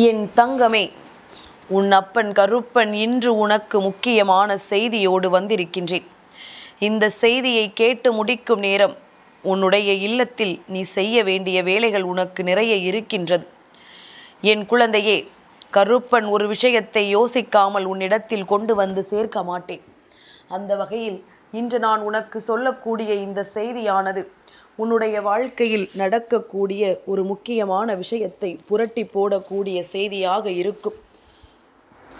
என் தங்கமே உன் அப்பன் கருப்பன் இன்று உனக்கு முக்கியமான செய்தியோடு வந்திருக்கின்றேன். இந்த செய்தியை கேட்டு முடிக்கும் நேரம் உன்னுடைய இல்லத்தில் நீ செய்ய வேண்டிய வேலைகள் உனக்கு நிறைய இருக்கின்றது. என் குழந்தையே கருப்பன் ஒரு விஷயத்தை யோசிக்காமல் உன்னிடத்தில் கொண்டு வந்து சேர்க்க மாட்டேன். அந்த வகையில் இன்று நான் உனக்கு சொல்லக்கூடிய இந்த செய்தியானது உன்னுடைய வாழ்க்கையில் நடக்கக்கூடிய ஒரு முக்கியமான விஷயத்தை புரட்டி போடக்கூடிய செய்தியாக இருக்கும்.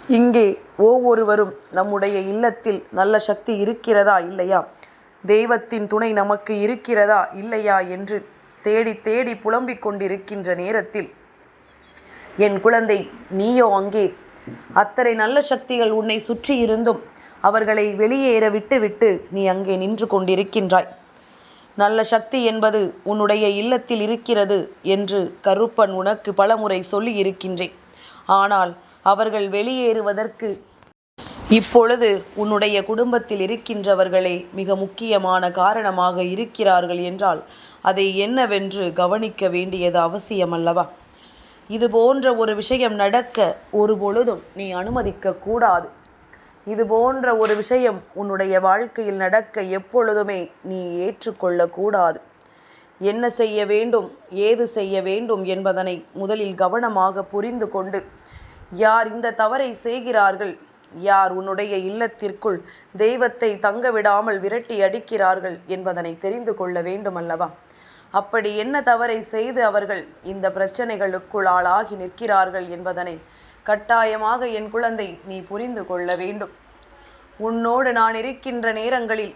இங்கே ஒவ்வொருவரும் நம்முடைய இல்லத்தில் நல்ல சக்தி இருக்கிறதா இல்லையா? தெய்வத்தின் துணை நமக்கு இருக்கிறதா இல்லையா என்று தேடி தேடி புலம்பிக் கொண்டிருக்கின்ற நேரத்தில் என் குழந்தை நீயோ அங்கே. அத்தனை நல்ல சக்திகள் உன்னை சுற்றி இருந்தும் அவர்களை வெளியேற விட்டுவிட்டு நீ அங்கே நின்று கொண்டிருக்கின்றாய். நல்ல சக்தி என்பது உன்னுடைய இல்லத்தில் இருக்கிறது என்று கருப்பன் உனக்கு பலமுறை சொல்லி இருக்கின்றேன் ஆனால் அவர்கள் வெளியேறுவதற்கு இப்பொழுது உன்னுடைய குடும்பத்தில் இருக்கின்றவர்களே மிக முக்கியமான காரணமாக இருக்கிறார்கள் என்றால் அதை என்னவென்று கவனிக்க வேண்டியது அவசியம் அல்லவா இது போன்ற ஒரு விஷயம் நடக்க ஒரு பொழுதும் நீ அனுமதிக்க கூடாது. இது போன்ற ஒரு விஷயம் உன்னுடைய வாழ்க்கையில் நடக்க எப்பொழுதுமே நீ ஏற்றுக்கொள்ளக்கூடாது. என்ன செய்ய வேண்டும் ஏது செய்ய வேண்டும் என்பதனை முதலில் கவனமாக புரிந்து கொண்டு யார் இந்த தவறை செய்கிறார்கள் யார் உன்னுடைய இல்லத்திற்குள் தெய்வத்தை தங்க விடாமல் விரட்டி அடிக்கிறார்கள் என்பதனை தெரிந்து கொள்ள வேண்டும் அல்லவா அப்படி என்ன தவறை செய்து அவர்கள் இந்த பிரச்சனைகளுக்குள் ஆளாகி நிற்கிறார்கள் என்பதனை கட்டாயமாக என் குழந்தை நீ புரிந்து கொள்ள வேண்டும். உன்னோடு நான் இருக்கின்ற நேரங்களில்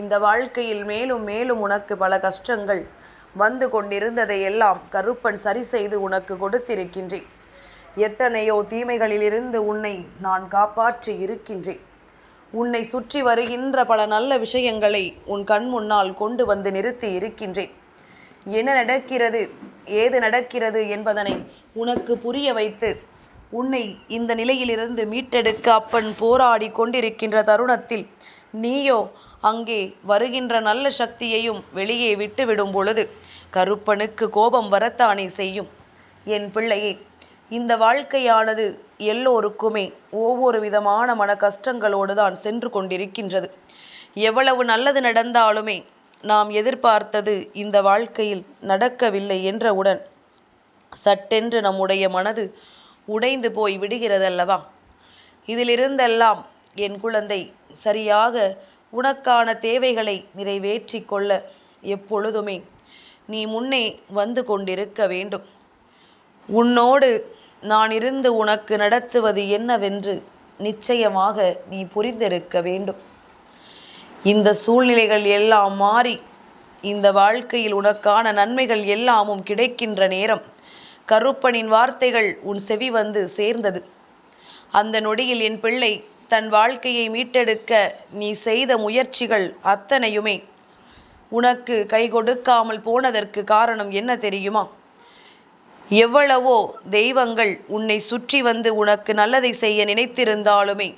இந்த வாழ்க்கையில் மேலும் மேலும் உனக்கு பல கஷ்டங்கள் வந்து கொண்டிருந்ததை எல்லாம் கருப்பன் சரி செய்து உனக்கு கொடுத்திருக்கின்றேன். எத்தனையோ தீமைகளிலிருந்து உன்னை நான் காப்பாற்றி இருக்கின்றேன். உன்னை சுற்றி வருகின்ற பல நல்ல விஷயங்களை உன் கண் முன்னால் கொண்டு வந்து நிறுத்தி இருக்கின்றேன். என்ன நடக்கிறது ஏது நடக்கிறது என்பதனை உனக்கு புரிய வைத்து உன்னை இந்த நிலையிலிருந்து மீட்டெடுக்க அப்பன் போராடி கொண்டிருக்கின்ற தருணத்தில் நீயோ அங்கே வருகின்ற நல்ல சக்தியையும் வெளியே விட்டுவிடும் பொழுது கருப்பனுக்கு கோபம் வரத்தானே செய்யும். என் பிள்ளையே இந்த வாழ்க்கையானது எல்லோருக்குமே ஒவ்வொரு விதமான மன கஷ்டங்களோடு தான் சென்று கொண்டிருக்கின்றது. எவ்வளவு நல்லது நடந்தாலுமே நாம் எதிர்பார்த்தது இந்த வாழ்க்கையில் நடக்கவில்லை என்றவுடன் சட்டென்று நம்முடைய மனது உடைந்து போய் விடுகிறதல்லவா? இதிலிருந்தெல்லாம் என் குழந்தை சரியாக உனக்கான தேவைகளை நிறைவேற்றி கொள்ள எப்பொழுதுமே நீ முன்னே வந்து கொண்டிருக்க வேண்டும். உன்னோடு நான் இருந்து உனக்கு நடத்துவது என்னவென்று நிச்சயமாக நீ புரிந்திருக்க வேண்டும். இந்த சூழ்நிலைகள் எல்லாம் மாறி இந்த வாழ்க்கையில் உனக்கான நன்மைகள் எல்லாமும் கிடைக்கின்ற நேரம் கருப்பனின் வார்த்தைகள் உன் செவி வந்து சேர்ந்தது. அந்த நொடியில் என் பிள்ளை தன் வாழ்க்கையை மீட்டெடுக்க நீ செய்த முயற்சிகள் அத்தனையுமே உனக்கு கை கொடுக்காமல் போனதற்கு காரணம் என்ன தெரியுமா? எவ்வளவோ தெய்வங்கள் உன்னை சுற்றி வந்து உனக்கு நல்லதை செய்ய நினைத்திருந்தாலுமே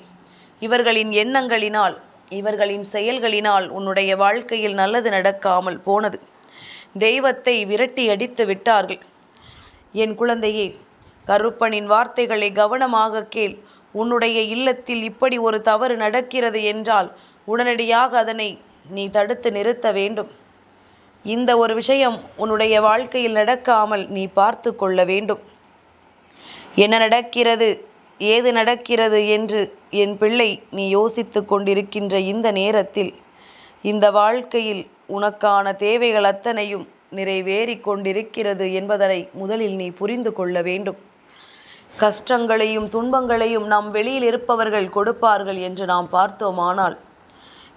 இவர்களின் எண்ணங்களினால் இவர்களின் செயல்களினால் உன்னுடைய வாழ்க்கையில் நல்லது நடக்காமல் போனது. தெய்வத்தை விரட்டி அடித்து விட்டார்கள். என் குழந்தையே கருப்பனின் வார்த்தைகளை கவனமாக கேள். உன்னுடைய இல்லத்தில் இப்படி ஒரு தவறு நடக்கிறது என்றால் உடனடியாக அதனை நீ தடுத்து நிறுத்த வேண்டும். இந்த ஒரு விஷயம் உன்னுடைய வாழ்க்கையில் நடக்காமல் நீ பார்த்து கொள்ள வேண்டும். என்ன நடக்கிறது ஏது நடக்கிறது என்று என் பிள்ளை நீ யோசித்து கொண்டிருக்கின்ற இந்த நேரத்தில் இந்த வாழ்க்கையில் உனக்கான தேவைகள் அத்தனையும் நிறைவேறி கொண்டிருக்கிறது என்பதனை முதலில் நீ புரிந்து கொள்ள வேண்டும். கஷ்டங்களையும் துன்பங்களையும் நாம் வெளியில் இருப்பவர்கள் கொடுப்பார்கள் என்று நாம் பார்த்தோமானால்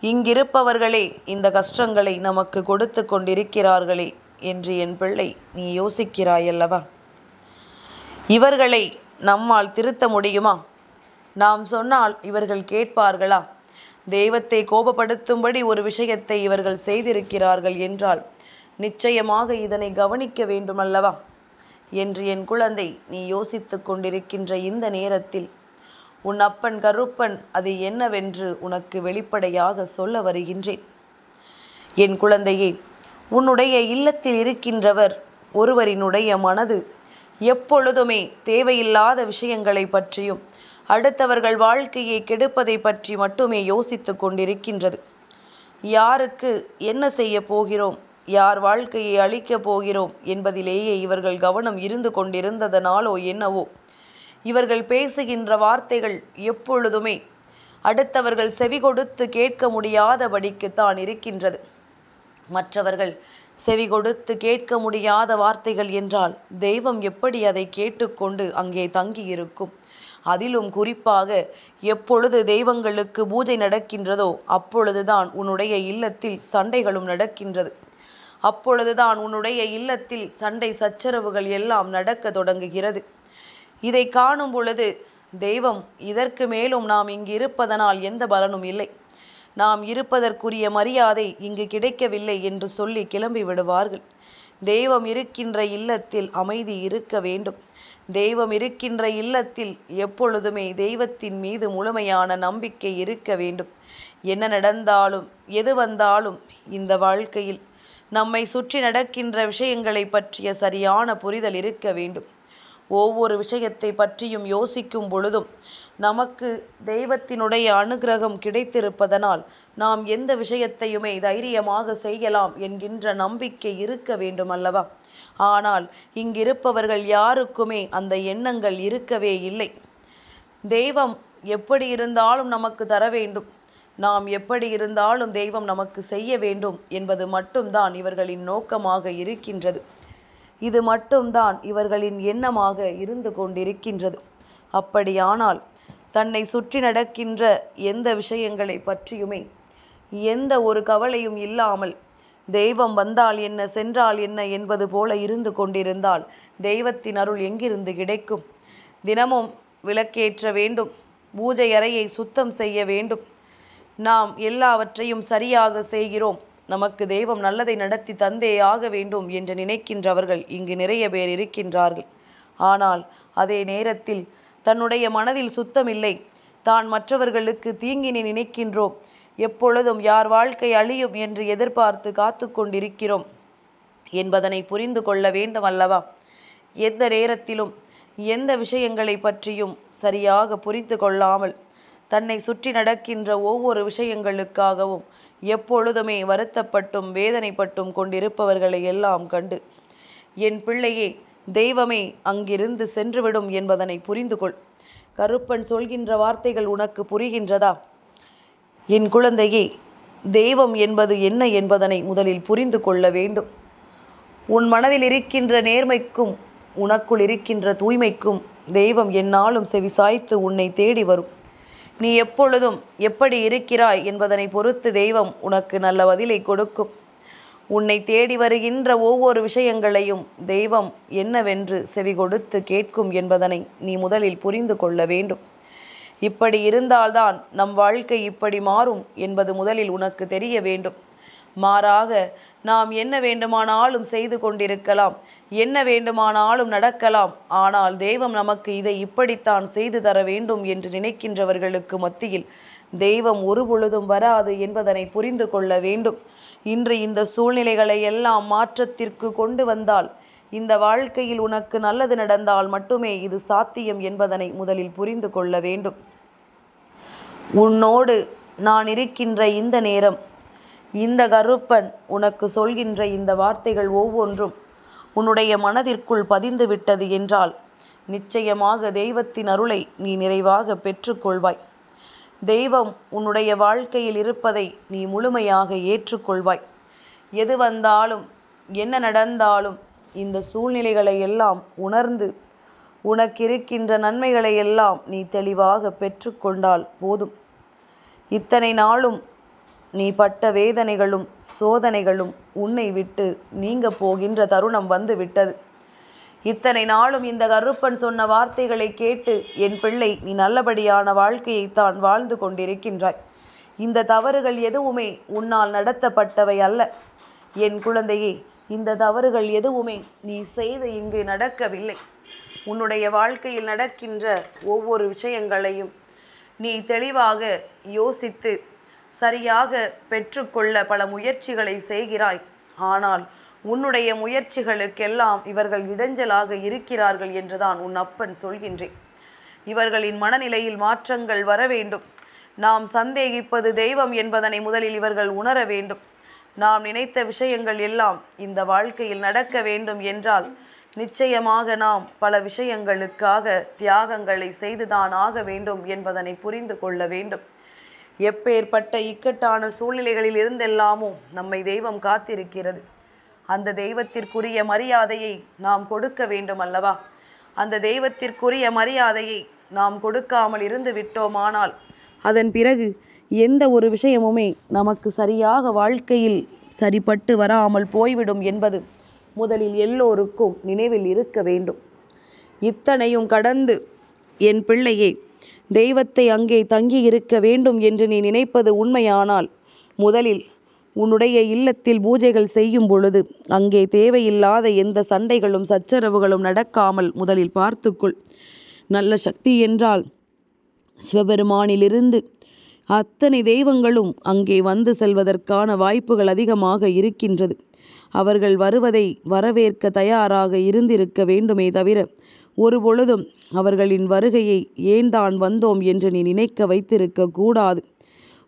இங்கிருப்பவர்களே இந்த கஷ்டங்களை நமக்கு கொடுத்து கொண்டிருக்கிறார்களே என்று என் பிள்ளை நீ யோசிக்கிறாயல்லவா? இவர்களை நம்மால் திருத்த முடியுமா? நாம் சொன்னால் இவர்கள் கேட்பார்களா? தெய்வத்தை கோபப்படுத்தும்படி ஒரு விஷயத்தை இவர்கள் செய்திருக்கிறார்கள் என்றால் நிச்சயமாக இதனை கவனிக்க வேண்டுமல்லவா? என்று என் குழந்தை நீ யோசித்து கொண்டிருக்கின்ற இந்த நேரத்தில் உன் அப்பன் கருப்பன் அது என்னவென்று உனக்கு வெளிப்படையாக சொல்ல வருகின்றேன். என் குழந்தையே உன்னுடைய இல்லத்தில் இருக்கின்றவர் ஒருவரினுடைய மனது எப்பொழுதுமே தேவையில்லாத விஷயங்களை பற்றியும் அடுத்தவர்கள் வாழ்க்கையை கெடுப்பதை பற்றி மட்டுமே யோசித்து கொண்டிருக்கின்றது. யாருக்கு என்ன செய்ய போகிறோம்? யார் வாழ்க்கையை அழிக்கப் போகிறோம் என்பதிலேயே இவர்கள் கவனம் இருந்து கொண்டிருந்ததனாலோ என்னவோ. இவர்கள் பேசுகின்ற வார்த்தைகள் எப்பொழுதுமே அடுத்தவர்கள் செவி கொடுத்து கேட்க முடியாதபடிக்குத்தான் இருக்கின்றது. மற்றவர்கள் செவி கொடுத்து கேட்க முடியாத வார்த்தைகள் என்றால் தெய்வம் எப்படி அதை கேட்டுக்கொண்டு அங்கே தங்கியிருக்கும்? அதிலும் குறிப்பாக எப்பொழுது தெய்வங்களுக்கு பூஜை நடக்கின்றதோ அப்பொழுதுதான் உன்னுடைய இல்லத்தில் சண்டைகளும் நடக்கின்றது. அப்பொழுதுதான் உன்னுடைய இல்லத்தில் சண்டை சச்சரவுகள் எல்லாம் நடக்க தொடங்குகிறது. இதை காணும் பொழுது தெய்வம் இதற்கு மேலும் நாம் இங்கு இருப்பதனால் எந்த பலனும் இல்லை. நாம் இருப்பதற்குரிய மரியாதை இங்கு கிடைக்கவில்லை என்று சொல்லி கிளம்பி விடுவார்கள். தெய்வம் இருக்கின்ற இல்லத்தில் அமைதி இருக்க வேண்டும். தெய்வம் இருக்கின்ற இல்லத்தில் எப்பொழுதுமே தெய்வத்தின் மீது முழுமையான நம்பிக்கை இருக்க வேண்டும். என்ன நடந்தாலும் எது வந்தாலும் இந்த வாழ்க்கையில் நம்மை சுற்றி நடக்கின்ற விஷயங்களை பற்றிய சரியான புரிதல் இருக்க வேண்டும். ஒவ்வொரு விஷயத்தை பற்றியும் யோசிக்கும் பொழுதும் நமக்கு தெய்வத்தினுடைய அனுகிரகம் கிடைத்திருப்பதனால் நாம் எந்த விஷயத்தையுமே தைரியமாக செய்யலாம் என்கின்ற நம்பிக்கை இருக்க வேண்டும் அல்லவா ஆனால் இங்கிருப்பவர்கள் யாருக்குமே அந்த எண்ணங்கள் இருக்கவே இல்லை. தெய்வம் எப்படி இருந்தாலும் நமக்கு தர வேண்டும். நாம் எப்படி இருந்தாலும் தெய்வம் நமக்கு செய்ய வேண்டும் என்பது மட்டும்தான் இவர்களின் நோக்கமாக இருக்கின்றது. இது மட்டும்தான் இவர்களின் எண்ணமாக இருந்து கொண்டிருக்கின்றது. அப்படியானால் தன்னை சுற்றி நடக்கின்ற எந்த விஷயங்களை பற்றியுமே எந்த ஒரு கவலையும் இல்லாமல் தெய்வம் வந்தால் என்ன சென்றால் என்ன என்பது போல இருந்து கொண்டிருந்தால் தெய்வத்தின் அருள் எங்கிருந்து கிடைக்கும்? தினமும் விளக்கேற்ற வேண்டும். பூஜை அறையை சுத்தம் செய்ய வேண்டும். நாம் எல்லாவற்றையும் சரியாக செய்கிறோம். நமக்கு தெய்வம் நல்லதை நடத்தி தந்தே ஆக வேண்டும் என்று நினைக்கின்றவர்கள் இங்கு நிறைய பேர் இருக்கின்றார்கள். ஆனால் அதே நேரத்தில் தன்னுடைய மனதில் சுத்தமில்லை. தான் மற்றவர்களுக்கு தீங்கினை நினைக்கின்றோம். எப்பொழுதும் யார் வாழ்க்கை அழியும் என்று எதிர்பார்த்து காத்து கொண்டிருக்கிறோம் என்பதனை புரிந்து கொள்ள வேண்டும் அல்லவா? எந்த நேரத்திலும் எந்த விஷயங்களை பற்றியும் சரியாக புரிந்து கொள்ளாமல் தன்னை சுற்றி நடக்கின்ற ஒவ்வொரு விஷயங்களுக்காகவும் எப்பொழுதுமே வருத்தப்பட்டும் வேதனைப்பட்டும் கொண்டிருப்பவர்களை எல்லாம் கண்டு என் பிள்ளையே தெய்வமே அங்கிருந்து சென்றுவிடும் என்பதனை புரிந்து கொள். கருப்பன் சொல்கின்ற வார்த்தைகள் உனக்கு புரிகின்றதா? என் குழந்தையே தெய்வம் என்பது என்ன என்பதனை முதலில் புரிந்து கொள்ள வேண்டும். உன் மனதில் இருக்கின்ற நேர்மைக்கும் உனக்குள் இருக்கின்ற தூய்மைக்கும் தெய்வம் என்னாலும் செவிசாய்த்து உன்னை தேடி வரும். நீ எப்பொழுதும் எப்படி இருக்கிறாய் என்பதனை பொறுத்து தெய்வம் உனக்கு நல்ல பதிலை கொடுக்கும். உன்னை தேடி வருகின்ற ஒவ்வொரு விஷயங்களையும் தெய்வம் என்னவென்று செவி கொடுத்து கேட்கும் என்பதனை நீ முதலில் புரிந்து கொள்ள வேண்டும். இப்படி இருந்தால்தான் நம் வாழ்க்கை இப்படி மாறும் என்பது முதலில் உனக்கு தெரிய வேண்டும். மாறாக நாம் என்ன வேண்டுமானாலும் செய்து கொண்டிருக்கலாம் என்ன வேண்டுமானாலும் நடக்கலாம் ஆனால் தெய்வம் நமக்கு இதை இப்படித்தான் செய்து தர வேண்டும் என்று நினைக்கின்றவர்களுக்கு மத்தியில் தெய்வம் ஒரு பொழுதும் வராது என்பதனை புரிந்து கொள்ள வேண்டும். இன்று இந்த சூழ்நிலைகளை எல்லாம் மாற்றத்திற்கு கொண்டு வந்தால் இந்த வாழ்க்கையில் உனக்கு நல்லது நடந்தால் மட்டுமே இது சாத்தியம் என்பதனை முதலில் புரிந்து கொள்ள வேண்டும். உன்னோடு நான் இருக்கின்ற இந்த நேரம் இந்த கருப்பன் உனக்கு சொல்கின்ற இந்த வார்த்தைகள் ஒவ்வொன்றும் உன்னுடைய மனதிற்குள் பதிந்து விட்டது என்றால் நிச்சயமாக தெய்வத்தின் அருளை நீ நிறைவாக பெற்றுக்கொள்வாய். தெய்வம் உன்னுடைய வாழ்க்கையில் இருப்பதை நீ முழுமையாக ஏற்றுக்கொள்வாய். எது வந்தாலும் என்ன நடந்தாலும் இந்த சூழ்நிலைகளை எல்லாம் உணர்ந்து உனக்கிருக்கின்ற நன்மைகளை எல்லாம் நீ தெளிவாக பெற்றுக்கொண்டால் போதும். இத்தனை நாளும் நீ பட்ட வேதனைகளும் சோதனைகளும் உன்னை விட்டு நீங்க போகின்ற தருணம் வந்து விட்டது. இத்தனை நாளும் இந்த கருப்பன் சொன்ன வார்த்தைகளை கேட்டு என் பிள்ளை நீ நல்லபடியான வாழ்க்கையைத்தான் வாழ்ந்து கொண்டிருக்கின்றாய். இந்த தவறுகள் எதுவுமே உன்னால் நடத்தப்பட்டவை அல்ல. என் குழந்தையே இந்த தவறுகள் எதுவுமே நீ செய்து இங்கு நடக்கவில்லை. உன்னுடைய வாழ்க்கையில் நடக்கின்ற ஒவ்வொரு விஷயங்களையும் நீ தெளிவாக யோசித்து சரியாக பெற்றுக்கொள்ள பல முயற்சிகளை செய்கிறாய். ஆனால் உன்னுடைய முயற்சிகளுக்கெல்லாம் இவர்கள் இடைஞ்சலாக இருக்கிறார்கள் என்றுதான் உன் அப்பன் சொல்கின்றேன். இவர்களின் மனநிலையில் மாற்றங்கள் வர வேண்டும். நாம் சந்தேகிப்பது தெய்வம் என்பதனை முதலில் இவர்கள் உணர வேண்டும். நாம் நினைத்த விஷயங்கள் எல்லாம் இந்த வாழ்க்கையில் நடக்க வேண்டும் என்றால் நிச்சயமாக நாம் பல விஷயங்களுக்காக தியாகங்களை செய்துதான் ஆக வேண்டும் என்பதனை புரிந்து கொள்ள வேண்டும். எப்பேற்பட்ட இக்கட்டான சூழ்நிலைகளில் இருந்தெல்லாமும் நம்மை தெய்வம் காத்திருக்கிறது. அந்த தெய்வத்திற்குரிய மரியாதையை நாம் கொடுக்க வேண்டும் அல்லவா அந்த தெய்வத்திற்குரிய மரியாதையை நாம் கொடுக்காமல் இருந்து விட்டோமானால் அதன் பிறகு எந்த ஒரு விஷயமுமே நமக்கு சரியாக வாழ்க்கையில் சரிப்பட்டு வராமல் போய்விடும் என்பது முதலில் எல்லோருக்கும் நினைவில் இருக்க வேண்டும். இத்தனையும் கடந்து என் பிள்ளையே தெய்வத்தை அங்கே தங்கி இருக்க வேண்டும் என்று நீ நினைப்பது உண்மையானால் முதலில் உன்னுடைய இல்லத்தில் பூஜைகள் செய்யும் பொழுது அங்கே தேவையில்லாத எந்த சண்டைகளும் சச்சரவுகளும் நடக்காமல் முதலில் பார்த்துக்குள். நல்ல சக்தி என்றால் சிவபெருமானிலிருந்து அத்தனை தெய்வங்களும் அங்கே வந்து செல்வதற்கான வாய்ப்புகள் அதிகமாக இருக்கின்றது. அவர்கள் வருவதை வரவேற்க தயாராக இருந்திருக்க வேண்டுமே தவிர ஒரு பொழுதும் அவர்களின் வருகையை ஏன் தான் வந்தோம் என்று நீ நினைக்க வைத்திருக்க கூடாது.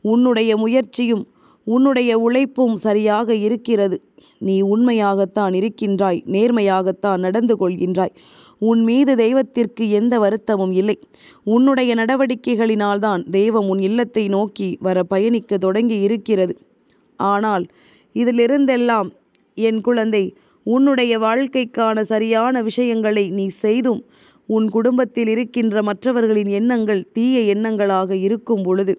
உன்னுடைய முயற்சியும் உன்னுடைய உழைப்பும் சரியாக இருக்கிறது. நீ உண்மையாகத்தான் இருக்கின்றாய் நேர்மையாகத்தான் நடந்து கொள்கின்றாய். உன் மீது தெய்வத்திற்கு எந்த வருத்தமும் இல்லை. உன்னுடைய நடவடிக்கைகளினால்தான் தெய்வம் உன் இல்லத்தை நோக்கி வர பயணிக்க தொடங்கி இருக்கிறது. ஆனால் இதிலிருந்தெல்லாம் என் குழந்தை உன்னுடைய வாழ்க்கைக்கான சரியான விஷயங்களை நீ செய்தும் உன் குடும்பத்தில் இருக்கின்ற மற்றவர்களின் எண்ணங்கள் தீய எண்ணங்களாக இருக்கும் பொழுது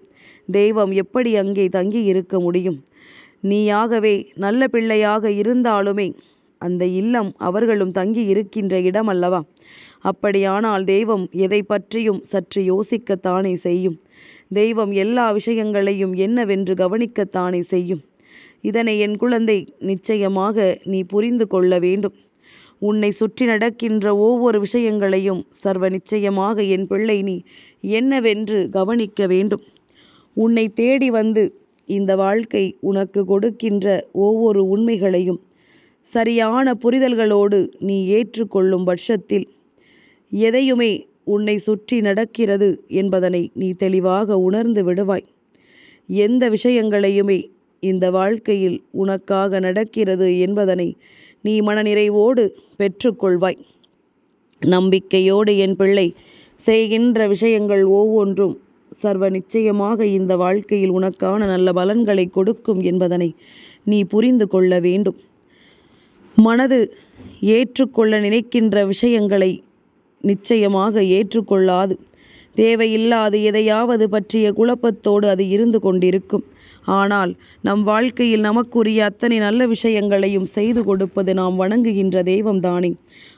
தெய்வம் எப்படி அங்கே தங்கி இருக்க முடியும்? நீயாகவே நல்ல பிள்ளையாக இருந்தாலுமே அந்த இல்லம் அவர்களும் தங்கி இருக்கின்ற இடம் அல்லவா அப்படியானால் தெய்வம் எதை பற்றியும் சற்று யோசிக்கத்தானே செய்யும். தெய்வம் எல்லா விஷயங்களையும் என்னவென்று கவனிக்கத்தானே செய்யும். இதனை என் குழந்தை நிச்சயமாக நீ புரிந்து கொள்ள வேண்டும். உன்னை சுற்றி நடக்கின்ற ஒவ்வொரு விஷயங்களையும் சர்வ நிச்சயமாக என் பிள்ளை நீ என்னவென்று கவனிக்க வேண்டும். உன்னை தேடி வந்து இந்த வாழ்க்கை உனக்கு கொடுக்கின்ற ஒவ்வொரு உண்மைகளையும் சரியான புரிதல்களோடு நீ ஏற்றுக்கொள்ளும் பட்சத்தில் எதையுமே உன்னை சுற்றி நடக்கிறது என்பதனை நீ தெளிவாக உணர்ந்து விடுவாய். எந்த விஷயங்களையுமே இந்த வாழ்க்கையில் உனக்காக நடக்கிறது என்பதனை நீ மனநிறைவோடு பெற்றுக்கொள்வாய். நம்பிக்கையோடு என் பிள்ளை செய்கின்ற விஷயங்கள் ஒவ்வொன்றும் சர்வ நிச்சயமாக இந்த வாழ்க்கையில் உனக்கான நல்ல பலன்களை கொடுக்கும் என்பதனை நீ புரிந்து கொள்ள வேண்டும். மனது ஏற்றுக்கொள்ள நினைக்கின்ற விஷயங்களை நிச்சயமாக ஏற்றுக்கொள்ளாது. தேவையில்லாது எதையாவது பற்றிய குழப்பத்தோடு அது இருந்து கொண்டிருக்கும். ஆனால் நம் வாழ்க்கையில் நமக்குரிய அத்தனை நல்ல விஷயங்களையும் செய்து கொடுப்பது நாம் வணங்குகின்ற தெய்வம்தானே.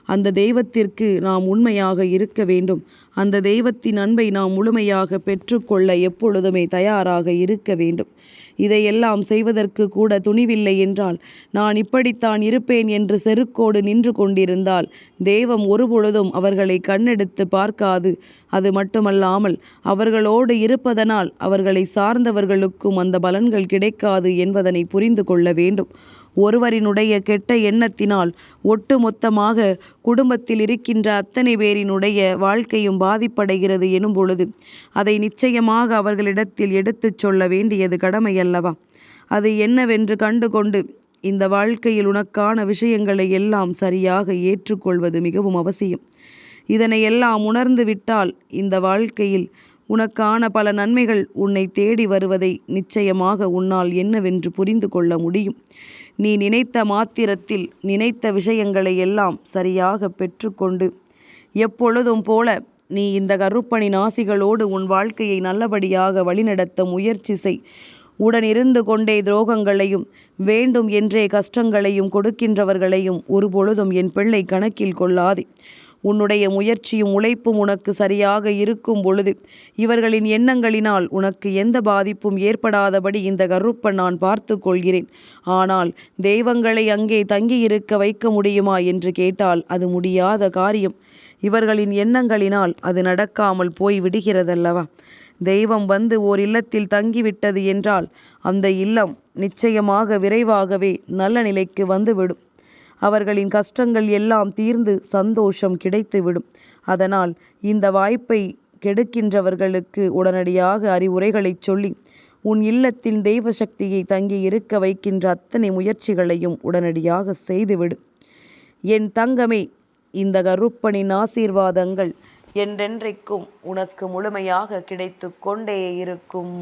அந்த தெய்வத்திற்கு நாம் உண்மையாக இருக்க வேண்டும். அந்த தெய்வத்தின் அன்பை நாம் முழுமையாக பெற்றுக்கொள்ள எப்பொழுதுமே தயாராக இருக்க வேண்டும். இதையெல்லாம் செய்வதற்கு கூட துணிவில்லை என்றால் நான் இப்படித்தான் இருப்பேன் என்று செருக்கோடு நின்று கொண்டிருந்தால் தெய்வம் ஒருபொழுதும் அவர்களை கண்ணெடுத்து பார்க்காது. அது மட்டுமல்லாமல் அவர்களோடு இருப்பதனால் அவர்களை சார்ந்தவர்களுக்கும் அந்த பலன்கள் கிடைக்காது என்பதனை புரிந்து கொள்ள வேண்டும். ஒருவரினுடைய கெட்ட எண்ணத்தினால் ஒட்டுமொத்தமாக குடும்பத்தில் இருக்கின்ற அத்தனை பேரினுடைய வாழ்க்கையும் பாதிப்படைகிறது எனும் பொழுது அதை நிச்சயமாக அவர்களிடத்தில் எடுத்துச் சொல்ல வேண்டியது கடமை அல்லவா அது என்னவென்று கண்டுகொண்டு இந்த வாழ்க்கையில் உனக்கான விஷயங்களை எல்லாம் சரியாக ஏற்றுக்கொள்வது மிகவும் அவசியம். இதனை எல்லாம் உணர்ந்து விட்டால் இந்த வாழ்க்கையில் உனக்கான பல நன்மைகள் உன்னை தேடி வருவதை நிச்சயமாக உன்னால் என்னவென்று புரிந்து கொள்ள முடியும். நீ நினைத்த மாத்திரத்தில் நினைத்த விஷயங்களை எல்லாம் சரியாக பெற்றுக்கொண்டு எப்பொழுதும் போல நீ இந்த கருப்பணி நாசிகளோடு உன் வாழ்க்கையை நல்லபடியாக வழிநடத்த முயற்சி செய். உடனிருந்து கொண்டே துரோகங்களையும் வேண்டும் என்றே கஷ்டங்களையும் கொடுக்கின்றவர்களையும் ஒருபொழுதும் என் பிள்ளை கணக்கில் கொள்ளாதே. உன்னுடைய முயற்சியும் உழைப்பும் உனக்கு சரியாக இருக்கும் பொழுது இவர்களின் எண்ணங்களினால் உனக்கு எந்த பாதிப்பும் ஏற்படாதபடி இந்த கருப்பன் நான் பார்த்து கொள்கிறேன். ஆனால் தெய்வங்களை அங்கே தங்கியிருக்க வைக்க முடியுமா என்று கேட்டால் அது முடியாத காரியம். இவர்களின் எண்ணங்களினால் அது நடக்காமல் போய் விடுகிறதல்லவா தெய்வம் வந்து ஓர் இல்லத்தில் தங்கிவிட்டது என்றால் அந்த இல்லம் நிச்சயமாக விரைவாகவே நல்ல நிலைக்கு வந்துவிடும். அவர்களின் கஷ்டங்கள் எல்லாம் தீர்ந்து சந்தோஷம் கிடைத்துவிடும். அதனால் இந்த வாய்ப்பை கெடுக்கின்றவர்களுக்கு உடனடியாக அறிவுரைகளைச் சொல்லி உன் இல்லத்தில் தெய்வ சக்தியை தங்கி இருக்க வைக்கின்ற அத்தனை முயற்சிகளையும் உடனடியாக செய்துவிடு. என் தங்கமே இந்த கருப்பனின் ஆசீர்வாதங்கள் என்றென்றைக்கும் உனக்கு முழுமையாக கிடைத்து கொண்டே இருக்கும்.